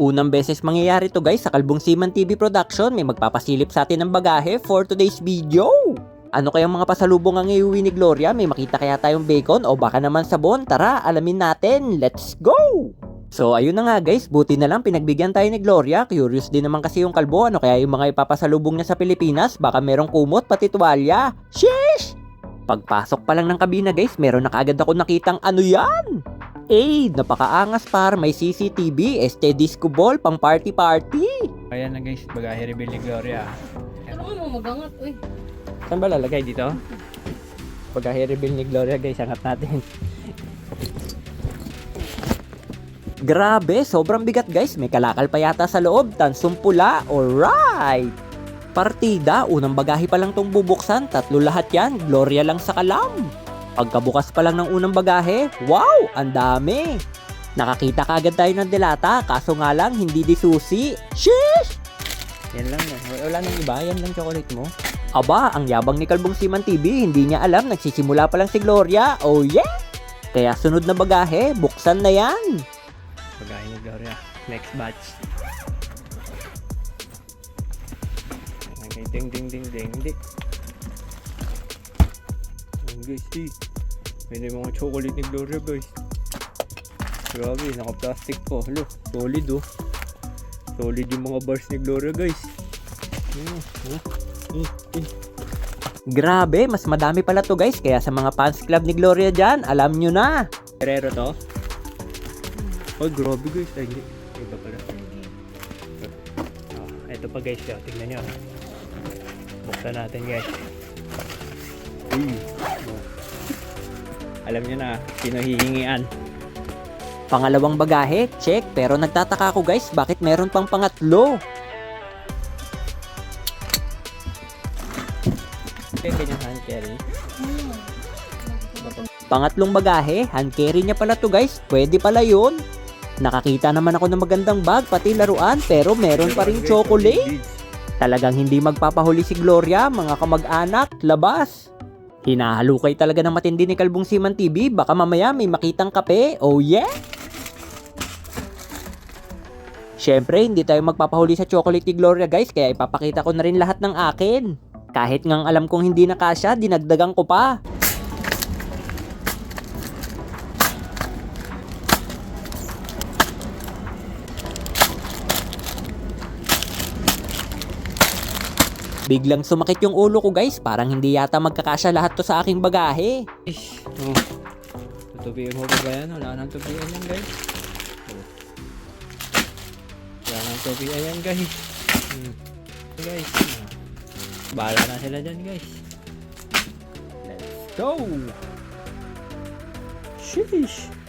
Unang beses mangyayari to guys sa Kalbong Siman TV Production. May magpapasilip sa atin ng bagahe for today's video. Ano kayang mga pasalubong ang iuwi ni Gloria? May makita kaya tayong bacon o baka naman sabon? Tara, alamin natin. Let's go! So ayun na nga guys, buti na lang pinagbigyan tayo ni Gloria. Curious din naman kasi yung kalbo, ano kaya yung mga ipapasalubong niya sa Pilipinas? Baka merong kumot pati tuwalya. Sheesh! Pagpasok pa lang ng kabina guys, meron na kaagad ako nakitang ano yan? Eh, napakaangas par, may CCTV, este disco ball, pang party party. Ayan na guys, bagahe reveal ni Gloria. Ano mo magangat, uy. Saan ba lalagay dito? Pagka reveal ni Gloria guys, angat natin. Grabe, sobrang bigat guys. May kalakal pa yata sa loob. Tansong pula. Alright! Partida, unang bagahe pa lang tong bubuksan. Tatlo lahat yan. Gloria lang sa kalam. Pagkabukas pa lang ng unang bagahe, wow! Ang dami! Nakakita kagad tayo ng delata, kaso nga lang, hindi di susi. Sheesh! Yan lang yan. Wala nang iba, yan lang chocolate mo. Aba, ang yabang ni Kalbong Siman TV, hindi niya alam, nagsisimula pa lang si Gloria. Oh yeah! Kaya sunod na bagahe, buksan na yan. Bagahe ni Gloria. Next batch. Ding ding ding ding ding. Ayan guys. May mga chocolate ni Gloria guys. Grabe, naka-plastic po. Hello, solid oh. Solid yung mga bars ni Gloria guys. Mm, mm, mm, mm. Grabe, mas madami pala to guys, kaya sa mga fans club ni Gloria dyan, alam nyo na. Herrero to? Ay, grabe guys. Ay, hindi. Iba pala. Oh, ito pa guys. Oh, tingnan nyo. Buksan natin guys. Uy. Oh. Alam nyo na, sino hihingian. Pangalawang bagahe, check, pero nagtataka ako guys, bakit meron pang pangatlo? Kaya ganyan hand carry. Pangatlong bagahe, hand carry niya pala to guys, pwede pala yun. Nakakita naman ako ng magandang bag, pati laruan, pero meron pa rin chocolate. Talagang hindi magpapahuli si Gloria, mga kamag-anak, labas. Hinahalukay talaga ng matindi ni Kalbong Siman TV, baka mamaya may makitang kape, oh yeah! Siyempre, hindi tayo magpapahuli sa chocolate ni Gloria guys, kaya ipapakita ko na rin lahat ng akin. Kahit ngang alam kong hindi na kasya, dinagdagan ko pa. Biglang sumakit yung ulo ko guys, parang hindi yata magkakasya lahat to sa aking bagahe. Ish. Oh. Tutubiin mo ba ba yan? Wala nang tubian yan guys. Wala nang tubian yan guys. Hmm. Guys. ah. Bahala na sila dyan guys. Let's go! Sheesh!